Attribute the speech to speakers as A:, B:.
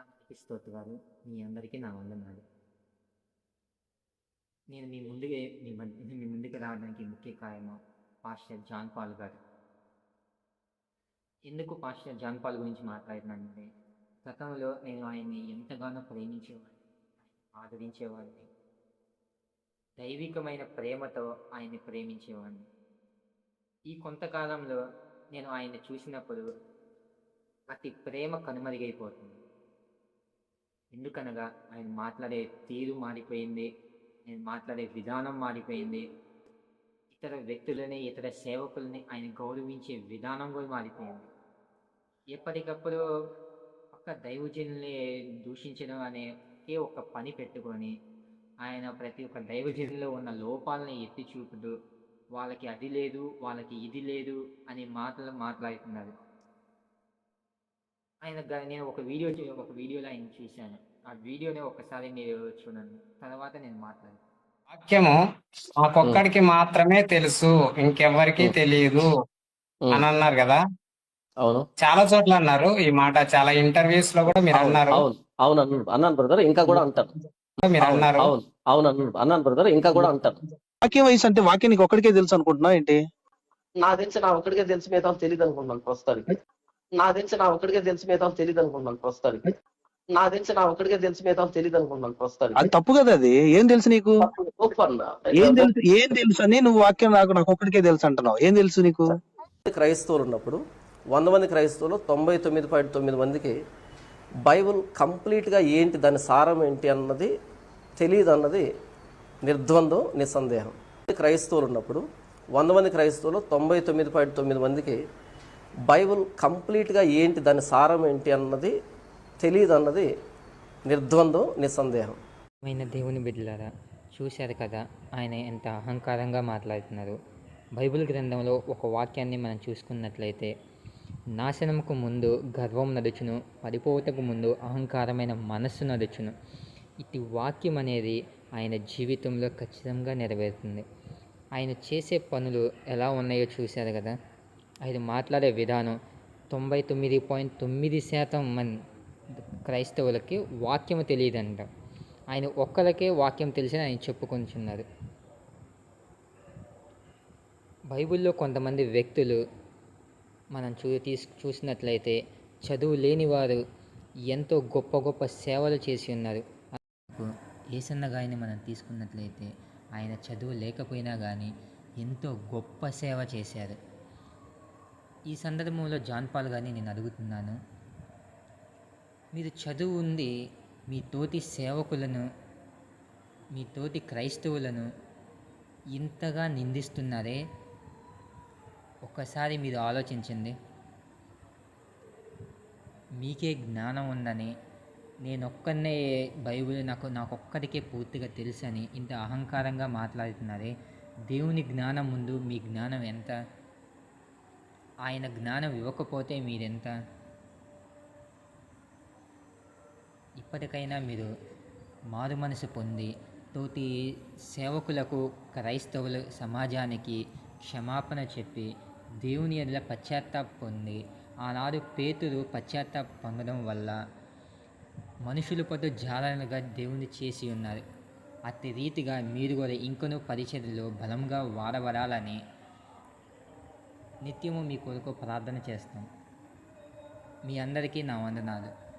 A: అందరికీ స్తోత్రాలు మీ అందరికీ నా వందనాలు. నేను మీ ముందుగా మీ మీ ముందుకు రావడానికి ముఖ్య కారణం పాస్టర్ జాన్ పాల్ గారు. ఎందుకు పాస్టర్ జాన్ పాల్ గురించి మాట్లాడుతున్నానంటే గతంలో నేను ఆయన్ని ఎంతగానో ప్రేమించేవాడిని ఆదరించేవాడిని దైవికమైన ప్రేమతో ఆయన్ని ప్రేమించేవాడిని. ఈ కొంతకాలంలో నేను ఆయన్ని చూసినప్పుడు అతి ప్రేమ కనుమరుగైపోతుంది. ఎందుకనగా ఆయన మాట్లాడే తీరు మారిపోయింది ఆయన మాట్లాడే విధానం మారిపోయింది. ఇతర వ్యక్తులని ఇతర సేవకుల్ని ఆయన గౌరవించే విధానం కూడా మారిపోయింది. ఎప్పటికప్పుడు ఒక్క దైవజనుల్ని దూషించడం అనే ఒకే ఒక పని పెట్టుకొని ఆయన ప్రతి ఒక్క దైవజనులో ఉన్న లోపాలని ఎత్తి చూపుతూ వాళ్ళకి అది లేదు వాళ్ళకి ఇది లేదు అనే మాటలు మాట్లాడుతున్నారు. ఆయన గ- నేను ఒక వీడియో చూ- ఒక వీడియోలో ఆయన చూశాను. ఆ వీడియోని ఒకసారి మీరు చూడండి. తర్వాత నేను మాట్లాడతాను
B: వాక్యము మాకొక్కడికి మాత్రమే తెలుసు ఇంకెవ్వరికి. తెలియదు అని అన్నారు కదా?
C: అవును.
B: చాలా చోట్ల అన్నారు. ఈ మాట చాలా ఇంటర్వ్యూస్లో కూడా మీరు
C: అవును
B: అన్నారు.
C: అవును అవును అన్నాను అన్నాను బ్రదర్ ఇంకా కూడా అంటాను.
B: మీరు
C: అవును
B: అన్నారు.
C: అవును అవును అన్నాను అన్నాను బ్రదర్ ఇంకా కూడా అంటాను.
D: వాక్యం వయసు అంటే వాక్యం నీకు ఒక్కడికే తెలుసు అనుకుంటున్నా ఏంటి?
C: నా తెలిసి నా ఒక్కడికే తెలిసి మిగతా తెలియదు అనుకుంటున్నాను ప్రస్తుతానికి. నా తెలిసి నా ఒక్కడికే తెలిసి మిగతా తెలియదు అనుకుంటున్నాను ప్రస్తుతానికి. నా తెలిసి నా ఒక్కడికే తెలిసి మిగతా తెలియదు అనుకుంటున్నాను ప్రస్తుతానికి.
D: అది తప్పు కదా అది? ఏం తెలుసు నీకు? ఏం తెలుసు? ఏం తెలుసు అని నువ్వు వాక్యం నాకు నాకు ఒక్కడికే తెలుసు అంటున్నావు. ఏం తెలుసు నీకు?
C: క్రైస్తవులు ఉన్నప్పుడు వంద మంది క్రైస్తవులు తొంభై తొమ్మిది పాయింట్ తొమ్మిది మందికి బైబుల్ కంప్లీట్గా ఏంటి దాని సారం ఏంటి అన్నది తెలియదు అన్నది నిర్ద్వందం నిస్సందేహం. క్రైస్తవులు ఉన్నప్పుడు వంద మంది క్రైస్తవులు తొంభై తొమ్మిది పాయింట్ తొమ్మిది మందికి బైబుల్ కంప్లీట్గా ఏంటి దాని సారం ఏంటి అన్నది తెలియదు అన్నది నిర్ద్వందం నిస్సందేహం.
A: ఆయన దేవుని బిడ్డలారా చూశారు కదా ఆయన ఎంత అహంకారంగా మాట్లాడుతున్నారు. బైబిల్ గ్రంథంలో ఒక వాక్యాన్ని మనం చూసుకున్నట్లయితే నాశనముకు ముందు గర్వం నడుచును పడిపోవటకు ముందు అహంకారమైన మనస్సు నడుచును. ఇటు వాక్యం అనేది ఆయన జీవితంలో ఖచ్చితంగా నెరవేరుతుంది. ఆయన చేసే పనులు ఎలా ఉన్నాయో చూశారు కదా ఆయన మాట్లాడే విధానం తొంభై తొమ్మిది పాయింట్ తొమ్మిది శాతం మంది క్రైస్తవులకి వాక్యం తెలియదంట. ఆయన ఒక్కరికే వాక్యం తెలిసి ఆయన చెప్పుకొంచున్నారు. బైబిల్లో కొంతమంది వ్యక్తులు మనం చూ తీసు చూసినట్లయితే చదువు లేని వారు ఎంతో గొప్ప గొప్ప సేవలు చేసి ఉన్నారు. ఏసన్న గాయని మనం తీసుకున్నట్లయితే ఆయన చదువు లేకపోయినా కానీ ఎంతో గొప్ప సేవ చేశారు. ఈ సందర్భంలో జాన్పాల్ గారిని నేను అడుగుతున్నాను. మీరు చదువు ఉంది మీ తోటి సేవకులను మీ తోటి క్రైస్తవులను ఇంతగా నిందిస్తున్నారే? ఒక్కసారి మీరు ఆలోచించండి. మీకే జ్ఞానం ఉందని నేనొక్కనే బైబిల్ నాకు నాకొక్కడికే పూర్తిగా తెలుసని ఇంత అహంకారంగా మాట్లాడుతున్నారే? దేవుని జ్ఞానం ముందు మీ జ్ఞానం ఎంత? ఆయన జ్ఞానం ఇవ్వకపోతే మీరెంత? ఇప్పటికైనా మీరు మారు మనసు పొంది తోటి సేవకులకు క్రైస్తవులు సమాజానికి క్షమాపణ చెప్పి దేవుని ఎదుల పశ్చాత్తాప పొంది ఆనాడు పేతురు పశ్చాత్తాప పొందడం వల్ల మనుషుల పొద్దు జాలనగా దేవుని చేసి ఉన్నారు. అతి రీతిగా మీరు కూడా ఇంకొన పరిచర్లో బలంగా వాడబడాలని నిత్యము మీ కొరకు ప్రార్థన చేస్తాం. మీ అందరికీ నా వందనాలు.